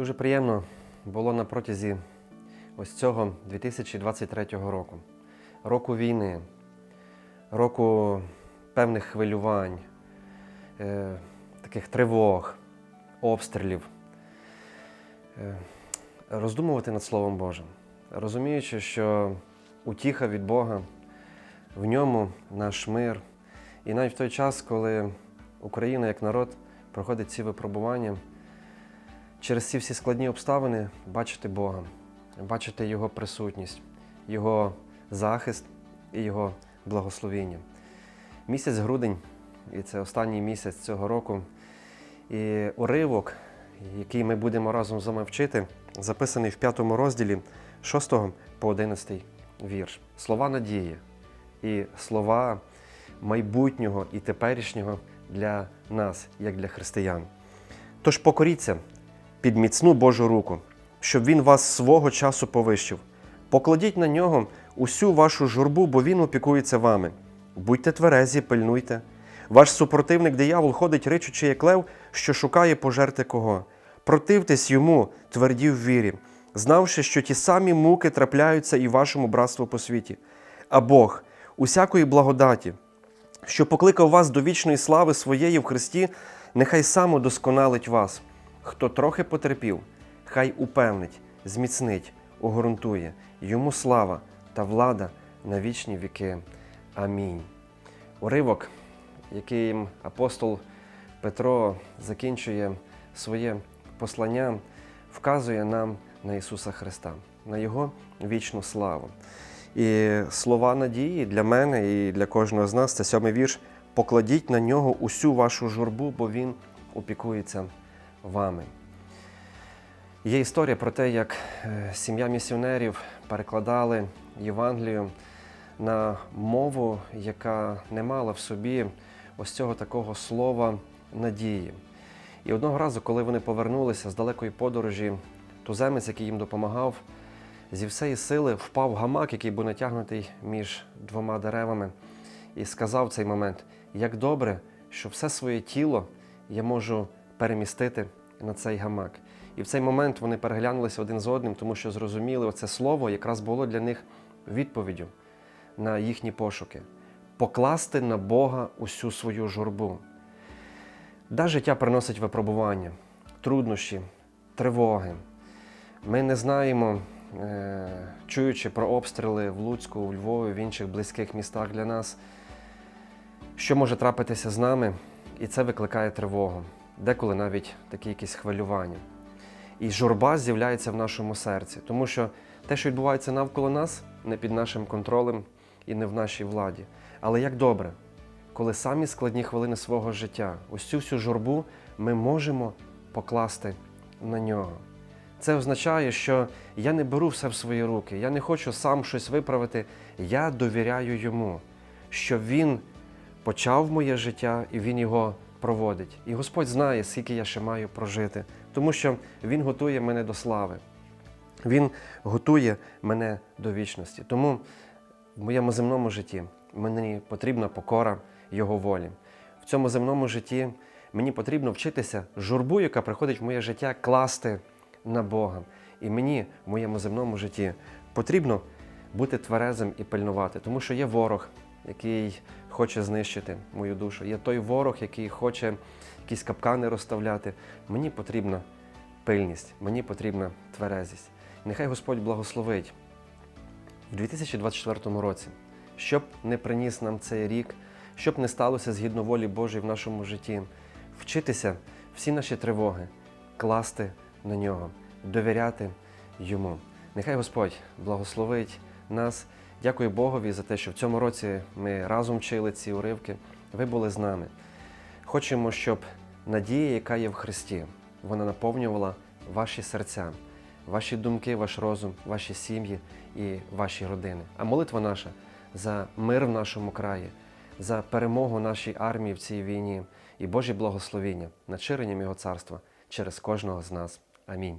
Дуже приємно було на протязі ось цього 2023 року, року війни, року певних хвилювань, е, таких тривог, обстрілів, е, роздумувати над Словом Божим, розуміючи, що утіха від Бога, в ньому наш мир. І навіть в той час, коли Україна як народ проходить ці випробування, через ці всі складні обставини бачити Бога, бачити Його присутність, Його захист і Його благословіння. Місяць грудень, і це останній місяць цього року. І уривок, який ми будемо разом з вами вчити, записаний в п'ятому розділі 6 по 11 вірш. Слова надії і слова майбутнього і теперішнього для нас, як для християн. Тож покоріться під міцну Божу руку, щоб Він вас свого часу повищив. Покладіть на нього усю вашу журбу, бо він опікується вами. Будьте тверезі, пильнуйте. Ваш супротивник диявол ходить ричучи, як лев, що шукає пожерти кого. Противтесь йому, тверді в вірі, знавши, що ті самі муки трапляються і вашому братству по світі. А Бог, усякої благодаті, що покликав вас до вічної слави своєї в Христі, нехай сам удосконалить вас. Хто трохи потерпів, хай упевнить, зміцнить, угрунтує. Йому слава та влада на вічні віки. Амінь. Уривок, яким апостол Петро закінчує своє послання, вказує нам на Ісуса Христа, на Його вічну славу. І слова надії для мене і для кожного з нас це сьомий вірш. Покладіть на нього усю вашу журбу, бо Він опікується вами. Є історія про те, як е, сім'я місіонерів перекладали Євангелію на мову, яка не мала в собі ось цього такого слова надії. І одного разу, коли вони повернулися з далекої подорожі, туземець, який їм допомагав, зі всієї сили впав гамак, який був натягнутий між двома деревами, і сказав в цей момент: як добре, що все своє тіло я можу перемістити на цей гамак. І в цей момент вони переглянулися один з одним, тому що зрозуміли, оце слово якраз було для них відповіддю на їхні пошуки. Покласти на Бога усю свою журбу. Да, життя приносить випробування, труднощі, тривоги. Ми не знаємо, е, чуючи про обстріли в Луцьку, у Львові, в інших близьких містах для нас, що може трапитися з нами, і це викликає тривогу, деколи навіть такі якісь хвилювання. І журба з'являється в нашому серці, тому що те, що відбувається навколо нас, не під нашим контролем і не в нашій владі. Але як добре, коли самі складні хвилини свого життя, ось цю всю журбу ми можемо покласти на нього. Це означає, що я не беру все в свої руки, я не хочу сам щось виправити. Я довіряю йому, що він почав моє життя і він його проводить. І Господь знає, скільки я ще маю прожити, тому що Він готує мене до слави. Він готує мене до вічності. Тому в моєму земному житті мені потрібна покора Його волі. В цьому земному житті мені потрібно вчитися журбу, яка приходить в моє життя, класти на Бога. І мені в моєму земному житті потрібно бути тверезим і пильнувати, тому що є ворог, який хоче знищити мою душу. Є той ворог, який хоче якісь капкани розставляти. Мені потрібна пильність, мені потрібна тверезість. Нехай Господь благословить в 2024 році, щоб не приніс нам цей рік, щоб не сталося згідно волі Божої в нашому житті, вчитися всі наші тривоги, класти на нього, довіряти йому. Нехай Господь благословить нас. Дякую Богові за те, що в цьому році ми разом вчили ці уривки. Ви були з нами. Хочемо, щоб надія, яка є в Христі, вона наповнювала ваші серця, ваші думки, ваш розум, ваші сім'ї і ваші родини. А молитва наша за мир в нашому краї, за перемогу нашій армії в цій війні і Божі благословіння над ширенням Його царства через кожного з нас. Амінь.